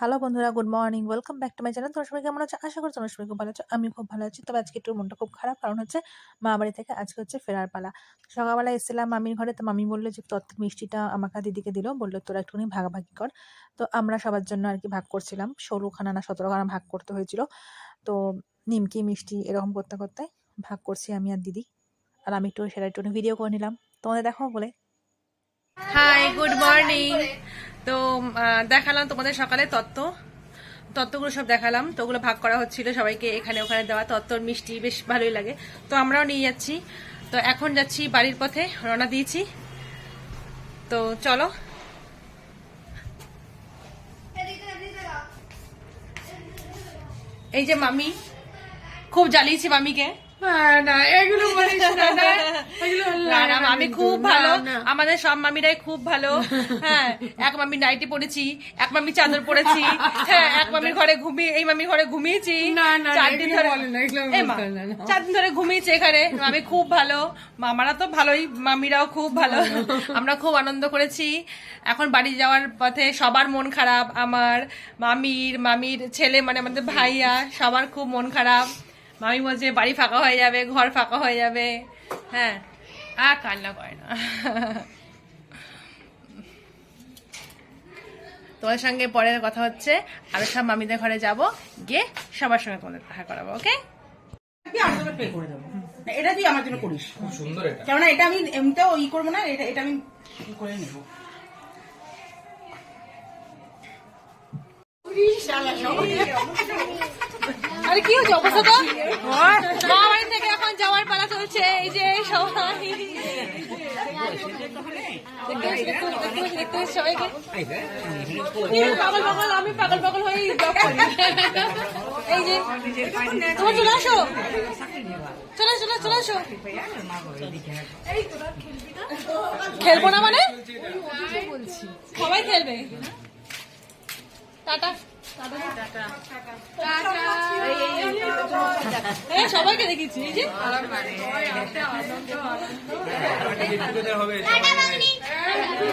Hello বন্ধুরা good morning welcome back to my channel তোমার সবাই কেমন আছো? আশা করি তোমার সবাই খুব ভালো আছো। আমি খুব ভালো আছি। তবে আজকে একটু মনটা খুব খারাপ, কারণ হচ্ছে মা বাড়ি থেকে আজকে হচ্ছে ফেরার পালা। সকালবেলা এসেছিলাম মামির ঘরে, তো মামি বলল যে তত্ত্বের মিষ্টিটা আমাকে দিদিকে দিল। বলল, তোরা একটুখানি ভাগাভাগি কর। তো আমরা সবার জন্য আর কি ভাগ করছিলাম। ষোলোখানা না সতেরোখানা ভাগ করতে হয়েছিল। তো নিমকি, মিষ্টি এরকম করতে করতে ভাগ করছি আমি আর দিদি। আর আমি একটু সেটা একটু ভিডিও করে নিলাম। তোমাদের দেখো বলে। হাই গুড মর্নিং তো দেখালাম তোমাদের সকালে তত্ত্ব। তত্ত্বগুলো সব দেখালাম। তো ওগুলো ভাগ করা হচ্ছিল সবাইকে এখানে ওখানে দেওয়া। তত্ত্বর মিষ্টি বেশ ভালোই লাগে। তো আমরাও নিয়ে যাচ্ছি। তো এখন যাচ্ছি বাড়ির পথে রওনা দিয়েছি। তো চলো। এই যে মামি, খুব জ্বালিয়েছি মামিকে। কিন্তু। খুব ভালো। আমাদের সব মামিরাই খুব ভালো। হ্যাঁ এক মামি নাইটি পরেছি এক মামি চাদর পরেছি হ্যাঁ এক মামির ঘরে ঘুমিয়ে এই মামির ঘরে ঘুমিয়েছি। চার দিন ধরে। চার দিন ঘুমিয়েছি এখানে। মামি খুব ভালো। মামারা তো ভালোই মামিরাও খুব ভালো। আমরা খুব আনন্দ করেছি। এখন বাড়ি যাওয়ার পথে সবার মন খারাপ। আমার মামির মামির ছেলে মানে আমাদের ভাইয়া সবার খুব মন খারাপ। মামি বলছে বাড়ি ফাঁকা হয়ে যাবে ঘর ফাঁকা হয়ে যাবে। হ্যাঁ আর কান্না করে না। তোমাদের সঙ্গে পরে কথা হচ্ছে। আরও সব মামিদের ঘরে যাব গিয়ে সবার সঙ্গে তোমাদের দেখা করাবো ওকে? তুই পে করে দেবো। এটা তুই আমার জন্য করিস। সুন্দর এটা। কেননা এটা আমি এমনিতেও ই করব না এটা এটা আমি করে নেব। আরে কি হচ্ছে অবস্থা তো? মা বাড়ি থেকে এখন যাওয়ার পালা চলছে এই যে সবাই। পাগল পাগল আমি পাগল পাগল হয়ে এই যে তোমার চলে আসো। চলে চলে চলে আসো। খেলব না মানে? সবাই খেলবে। টাটা। সবাইকে দেখেছি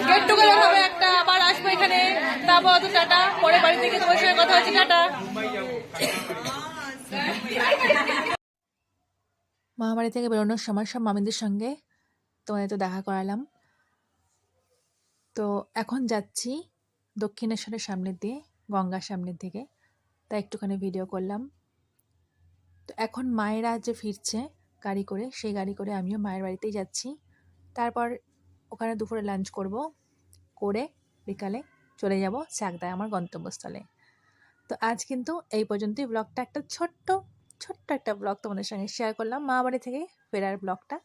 গেট টুগেদার হবে একটা, আবার আসব এখানে। তারপর তো টাটা। পরে বাড়ি থেকে তোমার সঙ্গে কথা হচ্ছে। টাটা। মা থেকে বেরোনোর সময় সব মামিদের সঙ্গে তোমাদের তো দেখা করালাম। তো এখন যাচ্ছি দক্ষিণেশ্বরের সামনের দিয়ে। গঙ্গার সামনের দিকে। তাই একটুখানি ভিডিও করলাম। তো এখন মায়েরা যে ফিরছে গাড়ি করে, সেই গাড়ি করে আমিও মায়ের বাড়িতেই যাচ্ছি। তারপর ওখানে দুপুরে লাঞ্চ করব, করে বিকালে চলে যাব চাকদায় আমার গন্তব্যস্থলে। তো আজ কিন্তু এই পর্যন্তই ব্লগটা একটা ছোট্ট ছোট্ট একটা ব্লগ তোমাদের সঙ্গে শেয়ার করলাম মা বাড়ি থেকে ফেরার ব্লগটা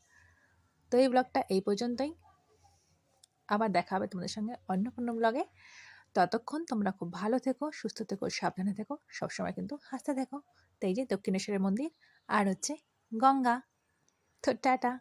তো এই ব্লগটা এই পর্যন্তই। আবার দেখা হবে তোমাদের সঙ্গে অন্য কোনো ব্লগে ততক্ষণ তোমরা খুব ভালো থেকো, সুস্থ থেকো, সাবধানে থেকো, সবসময় কিন্তু হাসতে থেকো। তাই যে দক্ষিণেশ্বরের মন্দির আর হচ্ছে গঙ্গা। তো টাটা।